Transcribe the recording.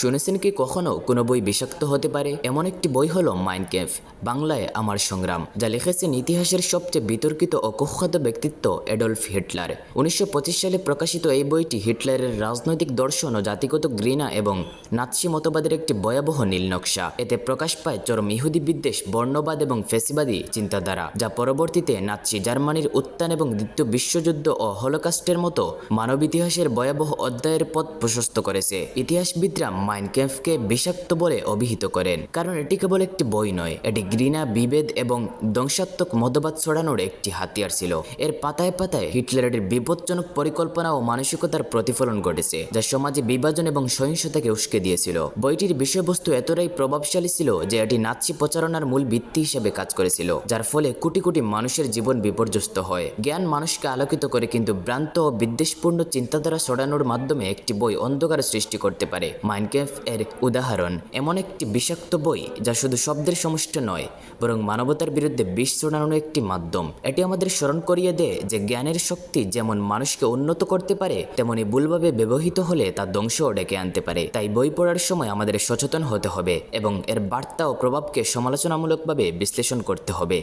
শুনেছেন কি কখনো কোনো বই বিষাক্ত হতে পারে? এমন একটি বই হলো মাইন্ড ক্যাম্প বাংলায় আমার সংগ্রাম, যা লিখেছেন ইতিহাসের সবচেয়ে বিতর্কিত ও কুখ্যাত ব্যক্তিত্ব এডলফ হিটলার উনিশশো পঁচিশ সালে প্রকাশিত এই বইটি হিটলারের রাজনৈতিক দর্শন ও জাতিগত ঘৃণা এবং নাৎসি মতবাদের একটি ভয়াবহ নীল নকশা। এতে প্রকাশ পায় চরম ইহুদি বিদ্বেষ, বর্ণবাদ এবং ফেসিবাদী চিন্তাধারা, যা পরবর্তীতে নাৎসি জার্মানির উত্থান এবং দ্বিতীয় বিশ্বযুদ্ধ ও হলোকাস্টের মতো মানব ইতিহাসের ভয়াবহ অধ্যায়ের পথ প্রশস্ত করেছে। ইতিহাসবিদরা মাইন ক্যাম্পকে বিষাক্ত বলে অভিহিত করেন। কারণ এটি কেবল একটি বই নয়, এটি ঘৃণা, বিভেদ এবং ধ্বংসাত্মক মতবাদ ছড়ানোর একটি হাতিয়ার ছিল। এর পাতায় পাতায় হিটলারের বিপজ্জনক পরিকল্পনা ও মানসিকতার প্রতিফলন ঘটেছে, যা সমাজে বিভাজন এবং সহিংসতাকে উস্কে দিয়েছিল। বইটির বিষয়বস্তু এতটাই প্রভাবশালী ছিল যে এটি নাৎসি প্রচারণার মূল ভিত্তি হিসেবে কাজ করেছিল, যার ফলে কোটি কোটি মানুষের জীবন বিপর্যস্ত হয়। জ্ঞান মানুষকে আলোকিত করে কিন্তু ভ্রান্ত ও বিদ্বেষপূর্ণ চিন্তাধারা ছড়ানোর মাধ্যমে একটি বই অন্ধকার সৃষ্টি করতে পারে। মাইনক্যাফ এর উদাহরণ এমন একটি বিষাক্ত বই যা শুধু শব্দের সমষ্টি নয়, বরং মানবতার বিরুদ্ধে বিষ ছড়ানোর একটি মাধ্যম। এটি আমাদের স্মরণ করিয়ে দেয় যে জ্ঞানের শক্তি যেমন মানুষকে উন্নত করতে পারে, তেমনি ভুলভাবে ব্যবহৃত হলে তা ধ্বংসও ডেকে আনতে পারে। তাই বই পড়ার সময় আমাদের সচেতন হতে হবে এবং এর বার্তা ও প্রভাবকে সমালোচনামূলকভাবে বিশ্লেষণ করতে হবে।